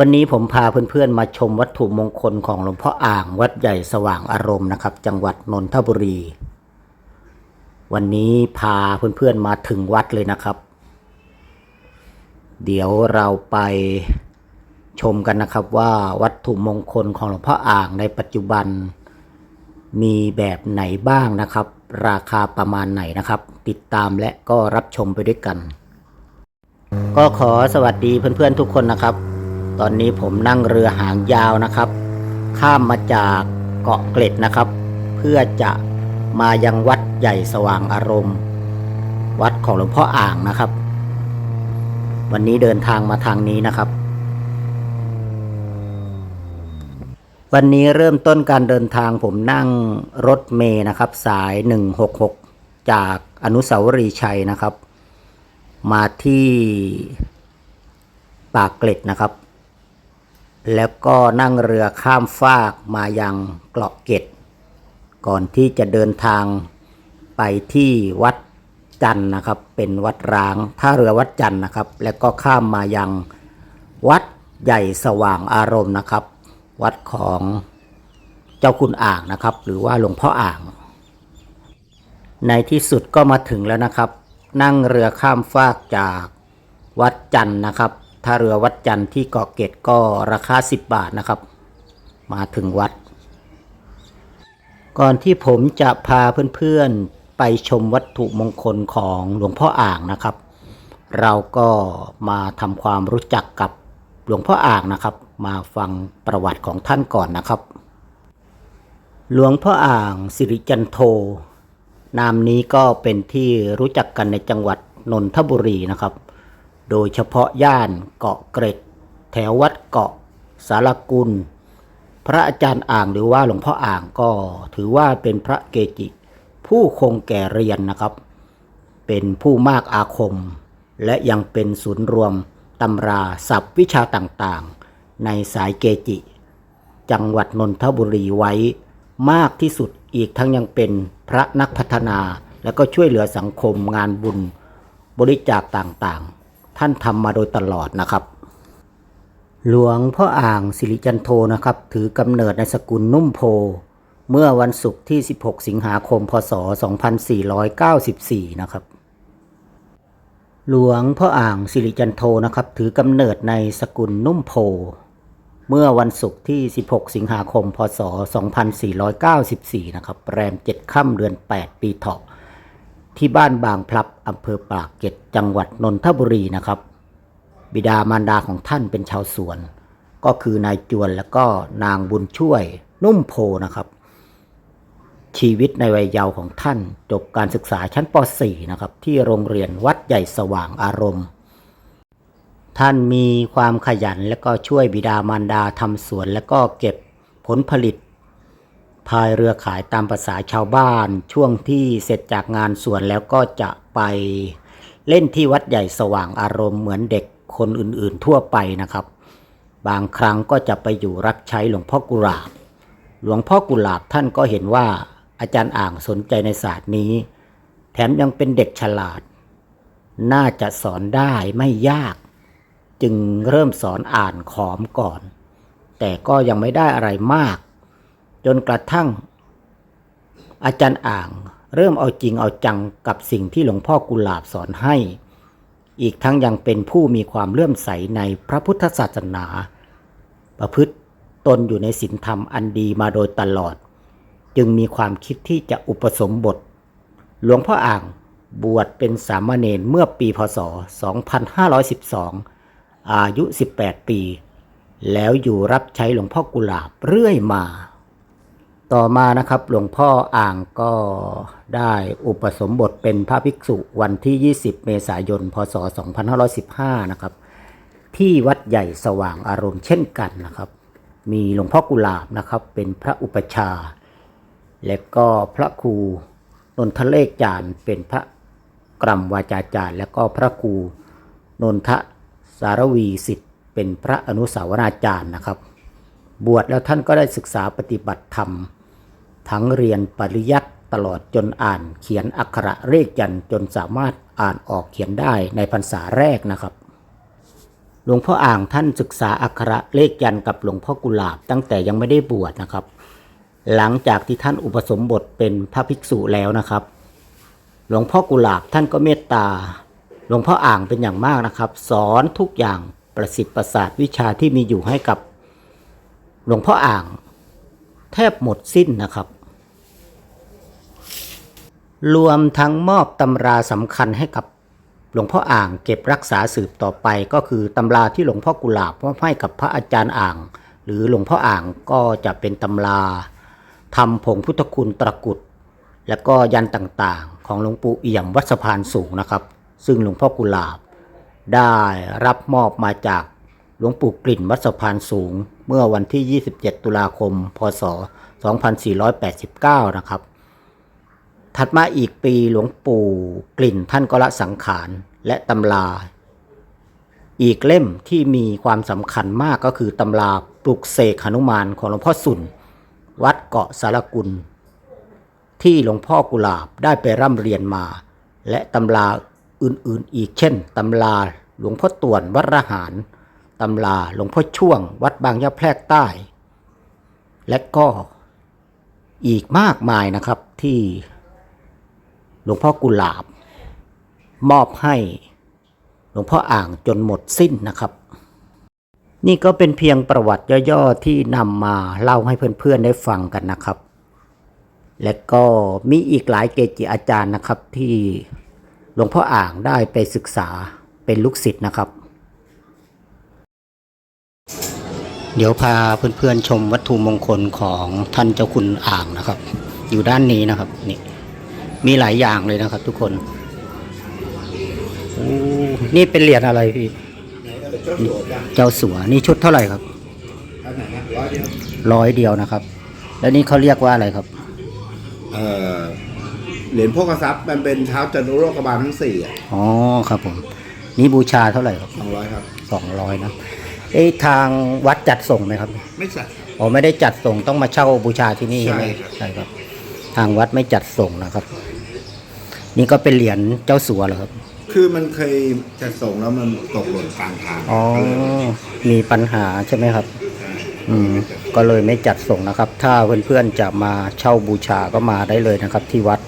วันนี้ผมพาเพื่อนๆมาชมวัตถุมงคลของหลวงพ่ออ่างวัดใหญ่สว่างอารมณ์นะครับ จังหวัดนนทบุรี วันนี้พาเพื่อนๆมาถึงวัดเลยนะครับ เดี๋ยวเราไปชมกันนะครับว่าวัตถุมงคลของหลวงพ่ออ่างในปัจจุบัน มีแบบไหนบ้างนะครับ ราคาประมาณไหนนะครับ ติดตามและก็รับชมไปด้วยกัน ก็ขอสวัสดีเพื่อนๆทุกคนนะครับ ตอนนี้ผมนั่งเรือหางยาวนะครับ ข้ามมาจากเกาะเกร็ดนะครับ เพื่อจะมายังวัดใหญ่สว่างอารมณ์ วัดของหลวงพ่ออ่างนะครับ วันนี้เดินทางมาทางนี้นะครับ วันนี้เริ่มต้นการเดินทางผมนั่งรถเมย์นะครับ สาย 166 จากอนุสาวรีย์ชัยนะครับ มาที่ปากเกร็ดนะครับ แล้วก็นั่งเรือข้ามฟากมายังเกาะเกร็ดก่อนที่จะเดินทางไปที่วัดจันนะครับ เป็นวัดร้างท่าเรือวัดจันนะครับ แล้วก็ข้ามมายังวัดใหญ่สว่างอารมณ์นะครับ วัดของเจ้าคุณอ่างนะครับ หรือว่าหลวงพ่ออ่าง ในที่สุดก็มาถึงแล้วนะครับ นั่งเรือข้ามฟากจากวัดจันนะครับ ท่าเรือวัดจันทร์ที่เกาะเกร็ดก็ราคา 10 บาทนะครับ มาถึงวัด ก่อนที่ผมจะพาเพื่อนๆไปชมวัตถุมงคลของหลวงพ่ออ่างนะครับ เราก็มาทำความรู้จักกับหลวงพ่ออ่างนะครับ มาฟังประวัติของท่านก่อนนะครับ หลวงพ่ออ่างสิริจันโท นามนี้ก็เป็นที่รู้จักกันในจังหวัดนนทบุรีนะครับ โดยเฉพาะย่านเกาะเกร็ด แถววัดเกาะสารกุล พระอาจารย์อ่างหรือว่าหลวงพ่ออ่างก็ถือว่าเป็นพระเกจิ ผู้คงแก่เรียนนะครับ เป็นผู้มากอาคม และยังเป็นศูนย์รวมตำราศัพท์วิชาต่างๆ ในสายเกจิ จังหวัดนนทบุรีไว้มากที่สุดอีกทั้งยังเป็นพระนักพัฒนา และก็ช่วยเหลือสังคมงานบุญบริจาคต่างๆ ท่านทำมาโดยตลอดนะครับ หลวงพ่ออ่างสิริจันโทนะครับ ถือกำเนิดในสกุลนุ่มโพ เมื่อวันศุกร์ที่ 16 สิงหาคม พศ 2494 นะครับ หลวงพ่ออ่างสิริจันโทนะครับ ถือกำเนิดในสกุลนุ่มโพ เมื่อวันศุกร์ที่ 16 สิงหาคม พศ 2494 นะครับ แรม 7 ค่ำเดือน 8 ปีเถาะ ที่บ้านบางพลับอำเภอปากเกร็ดจังหวัดนนทบุรีนะครับ บิดามารดาของท่านเป็นชาวสวน ก็คือนายจวนและก็นางบุญช่วยนุ่มโพนะครับ ชีวิตในวัยเยาว์ของท่านจบการศึกษาชั้นป .4 นะครับ ที่โรงเรียนวัดใหญ่สว่างอารมณ์ ท่านมีความขยันและก็ช่วยบิดามารดาทำสวน และก็เก็บผลผลิต พายเรือขายตามภาษาชาวบ้าน ช่วงที่เสร็จจากงานสวนแล้วก็จะไปเล่นที่วัดใหญ่สว่างอารมณ์เหมือนเด็กคนอื่นๆทั่วไปนะครับ บางครั้งก็จะไปอยู่รับใช้หลวงพ่อกุหลาบ หลวงพ่อกุหลาบท่านก็เห็นว่าอาจารย์อ่างสนใจในศาสตร์นี้ แถมยังเป็นเด็กฉลาด น่าจะสอนได้ไม่ยาก จึงเริ่มสอนอ่านขอมก่อน แต่ก็ยังไม่ได้อะไรมาก จนกระทั่ง อาจารย์อ่าง เริ่มเอาจริงเอาจังกับสิ่งที่หลวงพ่อกุหลาบสอนให้ อีกทั้งยังเป็นผู้มีความเลื่อมใสในพระพุทธศาสนา ประพฤติตนอยู่ในศีลธรรมอันดีมาโดยตลอด จึงมีความคิดที่จะอุปสมบท หลวงพ่ออ่างบวชเป็นสามเณรเมื่อปีพศ 2512 อายุ 18 ปี แล้วอยู่รับใช้หลวงพ่อกุหลาบเรื่อยมา ต่อมานะครับหลวงพ่ออ่างก็ได้อุปสมบทเป็นพระภิกษุวันที่ 20 เมษายน พศ 2515 นะครับ ที่วัดใหญ่สว่างอารมณ์เช่นกันนะครับ มีหลวงพ่อกุหลาบนะครับ เป็นพระอุปชา และก็พระครูนนทเลขจารย์เป็นพระกรัมวาจาจารย์ และก็พระครูนนทสารวีสิทธิ์ เป็นพระอนุสาวนาจารย์นะครับบวชแล้วท่านก็ได้ศึกษาปฏิบัติธรรม ทั้งเรียนปริยัติตลอดจนอ่านเขียนอักขระเลขยันจนสามารถอ่านออกเขียนได้ในพรรษาแรกนะครับ หลวงพ่ออ่างท่านศึกษาอักขระเลขยันกับหลวงพ่อกุหลาบตั้งแต่ยังไม่ได้บวชนะครับ หลังจากที่ท่านอุปสมบทเป็นพระภิกษุแล้วนะครับ หลวงพ่อกุหลาบท่านก็เมตตา หลวงพ่ออ่างเป็นอย่างมากนะครับ สอนทุกอย่างประสิทธิ์ประสาทวิชาที่มีอยู่ให้กับ หลวงพ่ออ่าง แทบหมดสิ้นนะครับ รวมทั้งมอบตำราสำคัญให้กับหลวงพ่ออ่างเก็บรักษาสืบต่อไปก็คือตำราที่หลวงพ่อกุหลาบมอบให้กับพระอาจารย์อ่าง หรือหลวงพ่ออ่างก็จะเป็นตำราทำผงพุทธคุณตะกุด และก็ยันต่างๆ ของหลวงปู่เอี่ยมวัดสะพานสูงนะครับ ซึ่งหลวงพ่อกุหลาบ ได้รับมอบมาจากหลวงปู่กลิ่นวัดสะพานสูง เมื่อวันที่ 27 ตุลาคม พศ 2489 นะครับ ถัดมาอีกปีหลวงปู่กลิ่นท่านก็ละสังขารและตำราอีกเล่มที่มีความสำคัญมากก็คือตำราปลุกเสกหนุมานของหลวงพ่อสุน วัดเกาะสารกุล ที่หลวงพ่อกุหลาบได้ไปร่ำเรียนมา และตำราอื่นๆอีกเช่นตำราหลวงพ่อต่วนวัดระหารตำราหลวงพ่อช่วง วัดบางยะแพรกใต้ และก็อีกมากมายนะครับที่ หลวงพ่อกุหลาบ มอบให้หลวงพ่ออ่างจนหมดสิ้นนะครับ นี่ก็เป็นเพียงประวัติย่อๆที่นำมาเล่าให้เพื่อนๆได้ฟังกันนะครับ และก็มีอีกหลายเกจิอาจารย์นะครับที่หลวงพ่ออ่างได้ไปศึกษาเป็นลูกศิษย์นะครับ เดี๋ยวพาเพื่อนๆชมวัตถุมงคลของท่านเจ้าคุณอ่างนะครับ อยู่ด้านนี้นะครับนี่ มีหลายอย่างเลยนะครับ ทุกคนโอ้นี่เป็นเหรียญอะไรพี่เจ้าสัวนี่ชุดเท่าไหร่ครับร้อยเดียวนะครับ แล้วนี่เขาเรียกว่าอะไรครับเอ่อเหรียญโภกทรัพย์มันเป็นเท้าจันทรุโลกบาลทั้งสี่อะอ๋อครับผม นี่บูชาเท่าไหร่ครับสองร้อยครับสองร้อยนะเอ๊ะทางวัดจัดส่งไหมครับ ไม่ใส่อ๋อไม่ได้จัดส่งต้องมาเช่าบูชาที่นี่ใช่ไหมใช่ครับใช่ครับทางวัดไม่จัดส่งนะครับ นี่ก็เป็นเหรียญเจ้าสัวเหรอครับ คือมันเคยจะส่งแล้วมันตกหล่นกลางทางอ๋อ มีปัญหาใช่ไหมครับ อืม ก็เลยไม่จัดส่งนะครับ ถ้าเพื่อนๆจะมาเช่าบูชาก็มาได้เลยนะครับ ที่วัด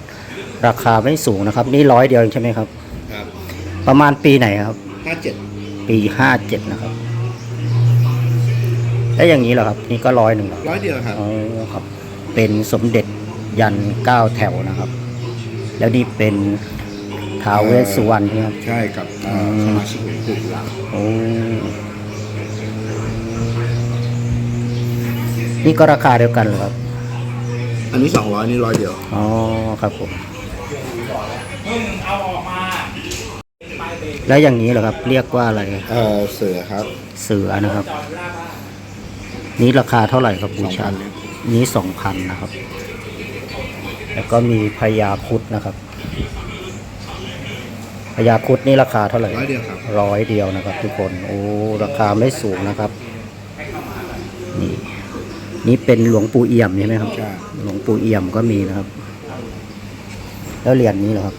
ราคาไม่สูงนะครับ นี่ร้อยเดียวเองใช่ไหมครับ ครับ ประมาณปีไหนครับ ห้าเจ็ดปีห้าเจ็ดนะครับ แล้วอย่างนี้เหรอครับ นี่ก็ร้อยหนึ่งเหรอร้อยเดียวครับ อ๋อครับ เป็นสมเด็จยันเก้าแถวนะครับ แล้วนี่เป็นท้าวเวสสุวรรณใช่ไหมครับ ใช่กับเอ่อสมาชิกของกลุ่มเราโอ้นี่ก็ราคาเดียวกันเหรอครับ อันนี้สองร้อยนี่ร้อยเดียว อ๋อ ครับผม แล้วอย่างนี้เหรอครับ เรียกว่าอะไร เอ่อเสือครับเสือนะครับ นี่ราคาเท่าไหร่ครับบูชา2,000ครับนี้สองพันนะครับ แล้วก็มีพญาครุดนะครับพญาครุดนี่ราคาเท่าไหร่ร้อยเดียวครับร้อยเดียวนะครับ ทุกคน โอ้ราคาไม่สูงนะครับ นี่ นี่เป็นหลวงปู่เอี่ยมใช่ไหมครับใช่หลวงปู่เอี่ยมก็มีนะครับ แล้วเหรียญนี้เหรอครับ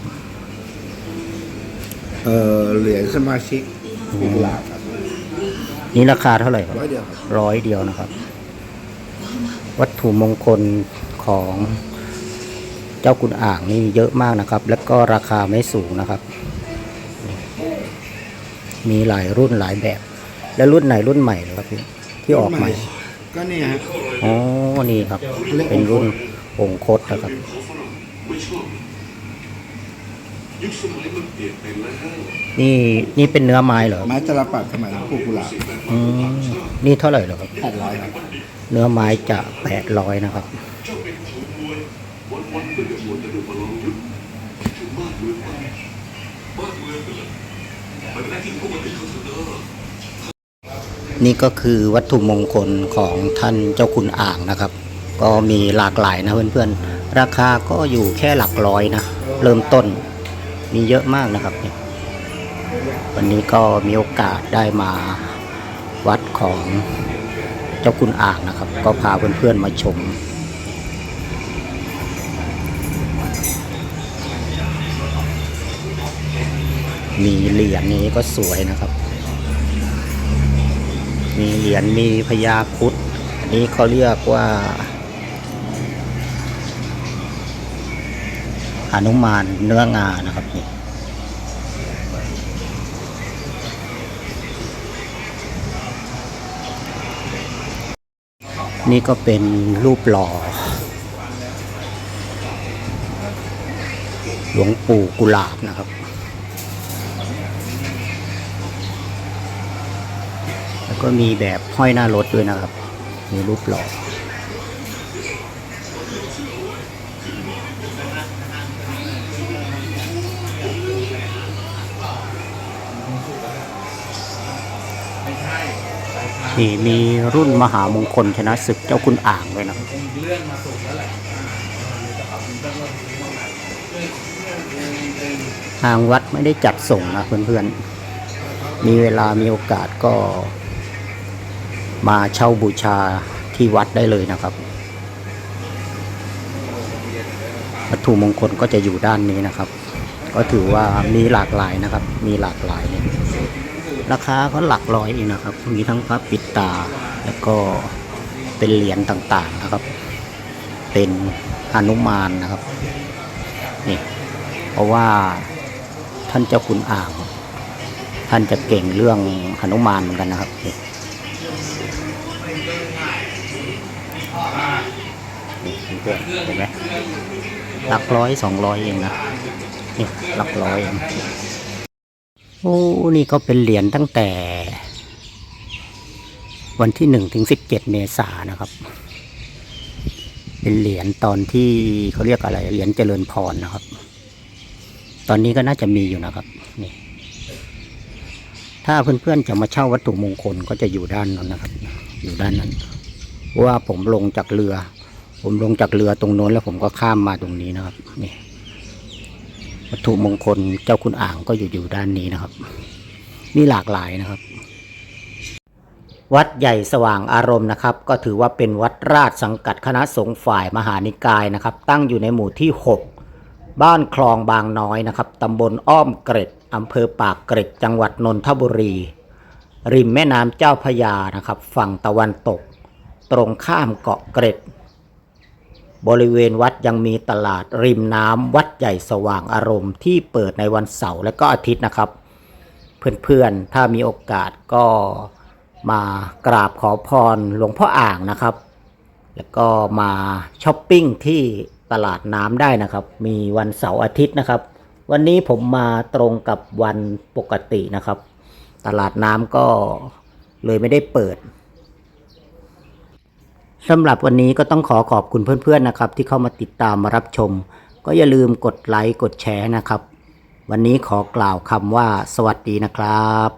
เอ่อเหรียญสมาชิกกลุ่มเราครับนี่ราคาเท่าไหร่ครับร้อยเดียวครับร้อยเดียวนะครับ วัตถุมงคลของ เจ้าคุณอ่างนี่เยอะมากนะครับ แล้วก็ราคาไม่สูงนะครับ มีหลายรุ่นหลายแบบ แล้วรุ่นไหนรุ่นใหม่เหรอครับพี่ที่ออกใหม่ ก็เนี่ยฮะอ๋อนี่ครับ เป็นรุ่นองคตนะครับนี่นี่เป็นเนื้อไม้เหรอครับไม้ตลับปัดสมัยหลวงปู่กุหลาบอืมนี่เท่าไหร่เหรอครับแปดร้อยครับ เนื้อไม้จะแปดร้อยนะครับ นี่ก็คือวัตถุมงคลของท่านเจ้าคุณอ่างนะครับ ก็มีหลากหลายนะเพื่อนๆ ราคาก็อยู่แค่หลักร้อยนะ เริ่มต้นมีเยอะมากนะครับเนี่ยวันนี้ก็มีโอกาสได้มาวัดของเจ้าคุณอ่างนะครับ ก็พาเพื่อนๆมาชมมีเหรียญนี้ก็สวยนะครับ มีเหรียญมีพญาคุดอันนี้เขาเรียกว่าหนุมานเนื้องานะครับนี่นี่ก็เป็นรูปหล่อ หลวงปู่กุหลาบนะครับ แล้ว ก็มีแบบห้อยหน้ารถด้วยนะครับ มีรูปหล่อนี่มีรุ่นมหามงคลชนะศึกเจ้าคุณอ่างด้วยนะทางวัดไม่ได้จัดส่งนะเพื่อนๆ มีเวลามีโอกาสก็ มาเช่าบูชาที่วัดได้เลยนะครับ วัตถุมงคลก็จะอยู่ด้านนี้นะครับ ก็ถือว่ามีหลากหลายนะครับ มีหลากหลาย ราคาก็หลักร้อยเองนะครับ มีทั้งพระปิดตา แล้วก็เป็นเหรียญต่างๆนะครับ เป็นหนุมานนะครับนี่เพราะว่าท่านเจ้าคุณอ่าง ท่านจะเก่งเรื่องหนุมานเหมือนกันนะครับนี่นี่ เพื่อนเห็นไหมหลักร้อยสองร้อยเองนะนี่หลักร้อยเองโอ้นี่ก็เป็นเหรียญตั้งแต่ วันที่หนึ่งถึงสิบเจ็ดเมษานะครับ เป็นเหรียญตอนที่เขาเรียกอะไรเหรียญเจริญพรนะครับ ตอนนี้ก็น่าจะมีอยู่นะครับ นี่ ถ้าเพื่อนๆจะมาเช่าวัตถุมงคลก็จะอยู่ด้านนั้นนะครับ อยู่ด้านนั้นเพราะว่าผมลงจากเรือ ผมลงจากเรือตรงโน้นแล้วผมก็ข้ามมาตรงนี้นะครับนี่วัตถุมงคลเจ้าคุณอ่างก็อยู่อยู่ด้านนี้นะครับมีหลากหลายนะครับ วัดใหญ่สว่างอารมณ์นะครับ ก็ถือว่าเป็นวัดราชสังกัดคณะสงฆ์ฝ่ายมหานิกายนะครับ ตั้งอยู่ในหมู่ที่ 6 บ้านคลองบางน้อยนะครับตำบลอ้อมเกร็ด อำเภอปากเกร็ดจังหวัดนนทบุรี ริมแม่น้ำเจ้าพยานะครับ ฝั่งตะวันตก ตรงข้ามเกาะเกร็ด บริเวณวัดยังมีตลาดริมน้ำวัดใหญ่สว่างอารมณ์ที่เปิดในวันเสาร์และก็อาทิตย์นะครับ เพื่อนๆ ถ้ามีโอกาสก็มากราบขอพรหลวงพ่ออ่างนะครับ แล้วก็มาช้อปปิ้งที่ตลาดน้ำได้นะครับ มีวันเสาร์อาทิตย์นะครับ วันนี้ผมมาตรงกับวันปกตินะครับ ตลาดน้ำก็เลยไม่ได้เปิดสำหรับวันนี้ก็ต้องขอขอบคุณเพื่อนๆนะครับ ที่เข้ามาติดตามมารับชม ก็อย่าลืมกดไลค์กดแชร์นะครับ วันนี้ขอกล่าวคำว่าสวัสดีนะครับ